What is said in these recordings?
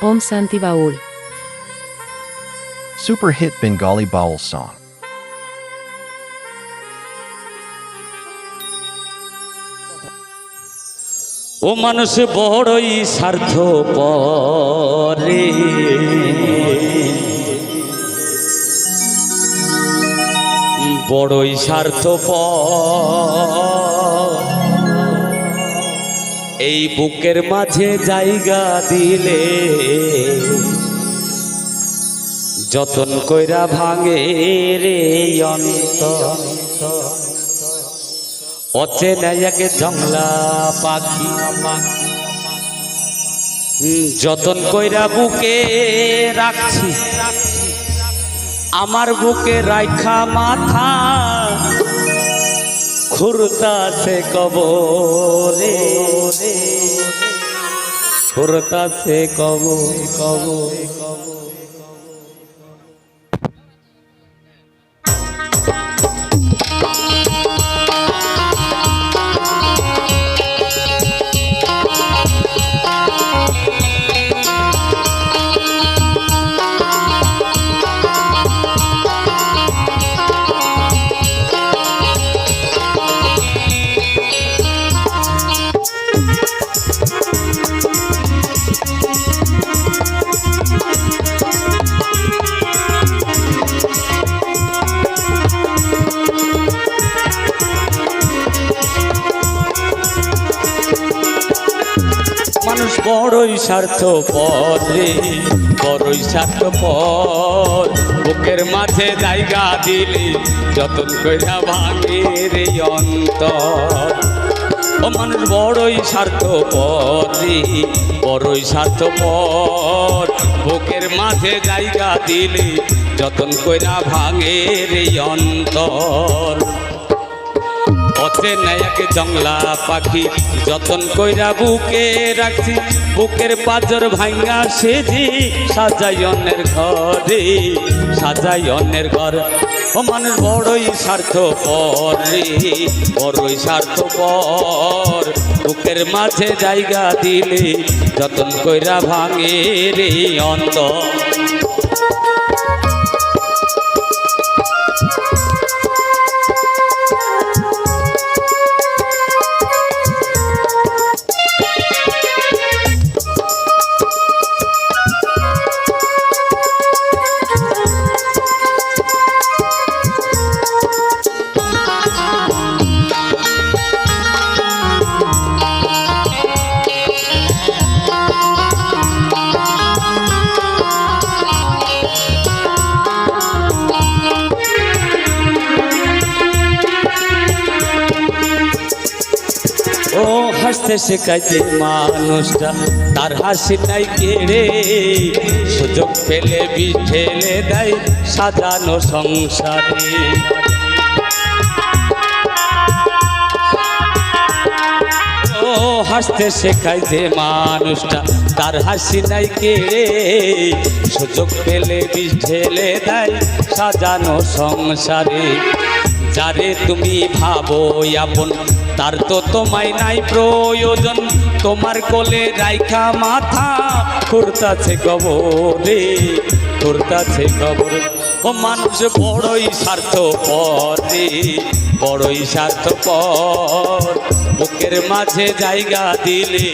Om Santi Baul. Super hit Bengali Baul song. ও মানুষ বড়ই স্বার্থ পরে বড়ই স্বার্থ এই বুকের মাঝে জায়গা দিলে। যতন কইরা ভাঙে রে অন্ত অচেনা এক জংলা পাখি যতন কইরা বুকে রাখছি, আমার বুকে রাইখা মাথা। খুরতাছে কবরে। খুরতাছে কব কব কবর মানুষ বড়ই স্বার্থ রে, বড়ই স্বার্থ পর বুকের মাঝে জায়গা দিলে যতন কইরা ভাঙে রে অন্তর। ও মানুষ বড়ই স্বার্থ রে, বড়ই স্বার্থ পর বুকের মাঝে জায়গা দিলে যতন কইরা ভাঙে রে অন্তর। অচেনা এক জংলা পাখি, যতন কইরা বুকে রাখছি, বুকের পাজর ভাঙ্গা সেজি অন্যের ঘরে, সাজাই অন্যের ঘর। ও মানুষ বড়ই স্বার্থ রে, বড়ই স্বার্থ পর বুকের মাঝে জায়গা দিলে, যতন কইরা ভাঙে রে অন্তর। হাসতে শেখাইছে মানুষটা, তার হাসি নাই কেড়ে। সুযোগ পেলে বিঠেলে দেয় সাজানো সংসারে। হাসতে শেখায় যে মানুষটা, তার হাসি নাই কেড়ে। সুযোগ পেলে বিষ ঢেলে দেয় সাজানো সংসারে। যারে তুমি ভাবো আপন, তার তো তোমায় নাই প্রয়োজন। তোমার কোলে রাইখা মাথা খুরতাছে কবরে খুরতাছে কবর। ও মানুষ বড়ই স্বার্থ পরে বড়ই স্বার্থ পর বুকের মাঝে জায়গা দিলে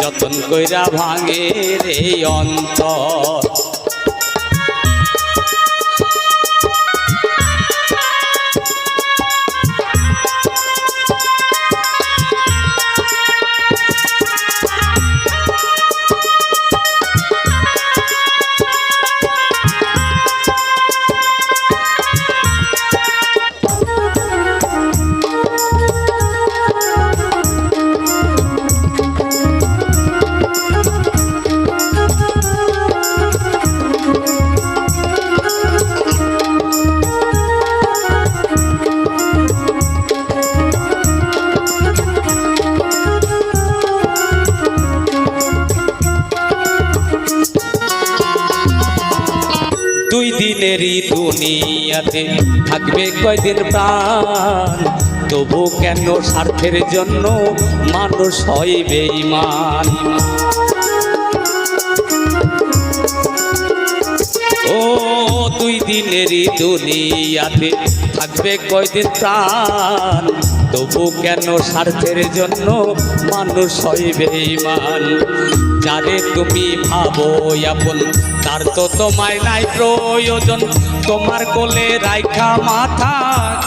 যতন কইরা ভাঙে রে অন্তর। দুই দিনেরই দুনিয়াতে থাকবে কয়দিন প্রাণ? তবু কেন স্বার্থের জন্য মানুষ হয় বেইমান ও দিনেরই দুনিয়াতে থাকবে কয়দিন প্রাণ? তবু কেন স্বার্থের জন্য মানুষ হইবে ইমান যারে তুমি ভাবো আপন, তার তো তোমায় নাই প্রয়োজন। তোমার কোলে রাইখা মাথা,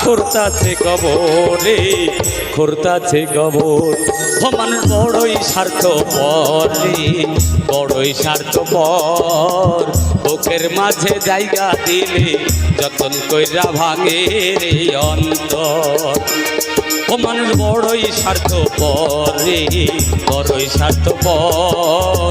খুরতাছে কবরে, খুরতাছে কবর। ও মানুষ বড়ই স্বার্থ পরি বড়ই স্বার্থ পর বুকের মাঝে জায়গা দিলে যতন কইরা ভাঙে অন্তর। ও বড়ই স্বার্থ পরি বড়ই স্বার্থ পর